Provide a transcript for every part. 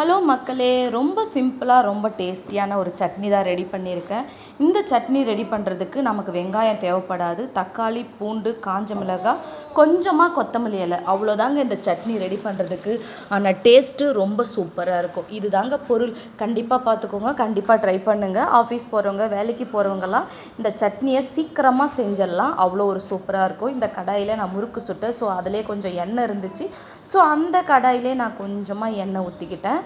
Hello மக்களே ரொம்ப சிம்பிளாக ரொம்ப டேஸ்டியான ஒரு சட்னி தான் ரெடி பண்ணியிருக்கேன். இந்த சட்னி ரெடி பண்ணுறதுக்கு நமக்கு வெங்காயம் தேவைப்படாது. தக்காளி பூண்டு காஞ்ச மிளகாய் கொஞ்சமாக கொத்தமல்லி இலை. அவ்வளோதாங்க இந்த சட்னி ரெடி பண்ணுறதுக்கு ஆனால் டேஸ்ட்டு ரொம்ப சூப்பராக இருக்கும். இது தாங்க பொருள். கண்டிப்பாக பார்த்துக்கோங்க. கண்டிப்பாக ட்ரை பண்ணுங்கள் ஆஃபீஸ் போகிறவங்க வேலைக்கு போகிறவங்கலாம் இந்த சட்னியை சீக்கிரமாக செஞ்சிடலாம். அவ்வளோ ஒரு சூப்பராக இருக்கும். இந்த கடாயில் நான் முறுக்கு சுட்டேன். ஸோ அதிலே கொஞ்சம் எண்ணெய் இருந்துச்சு. ஸோ அந்த கடாயிலே நான் கொஞ்சமாக எண்ணெய் ஊற்றிக்கிட்டேன்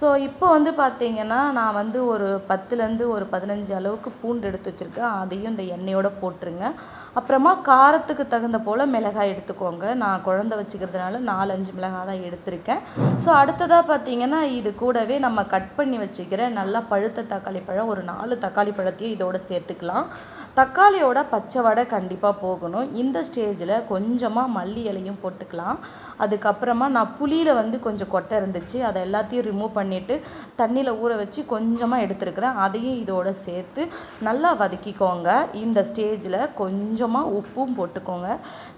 ஸோ இப்போ வந்து பார்த்தீங்கன்னா நான் வந்து ஒரு பத்துலேருந்து ஒரு பதினஞ்சு அளவுக்கு பூண்டு எடுத்து வச்சுருக்கேன். அதையும் இந்த எண்ணெயோடு போட்டுருங்க. அப்புறமா காரத்துக்கு தகுந்த போல் மிளகாய் எடுத்துக்கோங்க. நான் குழந்த வச்சுக்கிறதுனால நாலஞ்சு மிளகாய் தான் எடுத்திருக்கேன். ஸோ அடுத்ததாக பார்த்தீங்கன்னா இது கூடவே நம்ம கட் பண்ணி வச்சுக்கிற நல்லா பழுத்த தக்காளி பழம் ஒரு நாலு தக்காளி பழத்தையும் இதோட சேர்த்துக்கலாம். தக்காளியோட பச்சை வடை கண்டிப்பாக போகணும். இந்த ஸ்டேஜில் கொஞ்சமாக மல்லி இலையும் போட்டுக்கலாம். அதுக்கப்புறமா நான் புளியில் வந்து கொஞ்சம் கொட்டை இருந்துச்சு. அதை எல்லாத்தையும் ரிமூவ் பண்ணிவிட்டு தண்ணியில் ஊற வச்சு கொஞ்சமாக எடுத்துருக்கிறேன். அதையும் இதோட சேர்த்து நல்லா வதக்கிக்கோங்க. இந்த ஸ்டேஜில் கொஞ்சமாக உப்பும் போட்டுக்கோங்க.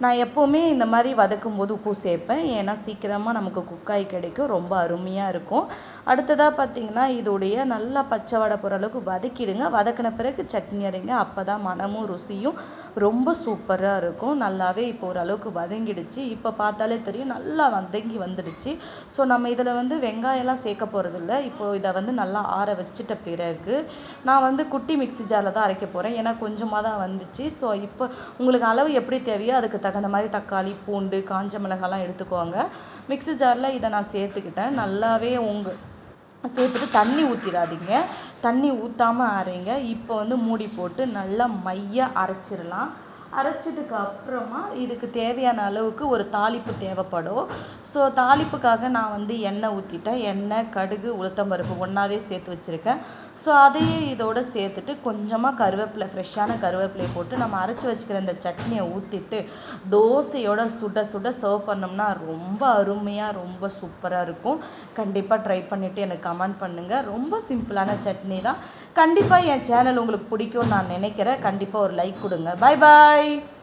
நான் எப்போவுமே இந்த மாதிரி வதக்கும் போது உப்பு சேர்ப்பேன். ஏன்னா சீக்கிரமாக நமக்கு குக்காய் கிடைக்கும். ரொம்ப அருமையாக இருக்கும். அடுத்ததாக பார்த்தீங்கன்னா இதோடைய நல்லா பச்சை வடை போகிற அளவுக்கு வதக்கிடுங்க. வதக்கின பிறகு சட்னி அரைங்க. அப்போ தான் மனமும் ருசியும் ரொம்ப சூப்பராக இருக்கும். நல்லாவே இப்போ ஓரளவுக்கு வதங்கிடுச்சு. இப்போ பார்த்தாலே தெரியும் நல்லா வதங்கி வந்துடுச்சு. ஸோ நம்ம இதில் வந்து வெங்காயம்லாம் சேர்க்க போகிறதில்ல இப்போது இதை வந்து நல்லா ஆற வச்சுட்ட பிறகு நான் வந்து குட்டி மிக்ஸி ஜாரில் தான் அரைக்க போகிறேன் ஏன்னா கொஞ்சமாக தான் வந்துச்சு. ஸோ இப்போ உங்களுக்கு அளவு எப்படி தேவையோ அதுக்கு தகுந்த மாதிரி தக்காளி பூண்டு காஞ்ச மிளகாலாம் எடுத்துக்கோங்க. மிக்ஸி ஜாரில் இதை நான் சேர்த்துக்கிட்டேன். நல்லாவே உங்கள் சேர்த்துட்டு தண்ணி ஊற்றிடாதீங்க தண்ணி ஊற்றாமல் அரைங்க. இப்போ வந்து மூடி போட்டு நல்லா மைய அரைச்சிடலாம். அரைச்சதுக்கு அப்புறமா இதுக்கு தேவையான அளவுக்கு ஒரு தாளிப்பு தேவைப்படும். ஸோ தாளிப்புக்காக நான் வந்து எண்ணெய் ஊற்றிட்டேன் எண்ணெய் கடுகு உளுத்தம்பருப்பு ஒன்றாவே சேர்த்து வச்சுருக்கேன். ஸோ அதையே இதோடு சேர்த்துட்டு கொஞ்சமாக கருவேப்பிலை ஃப்ரெஷ்ஷான கருவேப்பிலையை போட்டு நம்ம அரைச்சி வச்சுக்கிற இந்த சட்னியை ஊற்றிட்டு தோசையோட சுட சுட சர்வ் பண்ணோம்னா ரொம்ப அருமையாக ரொம்ப சூப்பராக இருக்கும். கண்டிப்பாக ட்ரை பண்ணிவிட்டு எனக்கு கமெண்ட் பண்ணுங்கள் ரொம்ப சிம்பிளான சட்னி தான். கண்டிப்பாக என் சேனல் உங்களுக்கு பிடிக்கும்னு நான் நினைக்கிறேன். கண்டிப்பாக ஒரு லைக் கொடுங்க. பாய் பாய் Bye.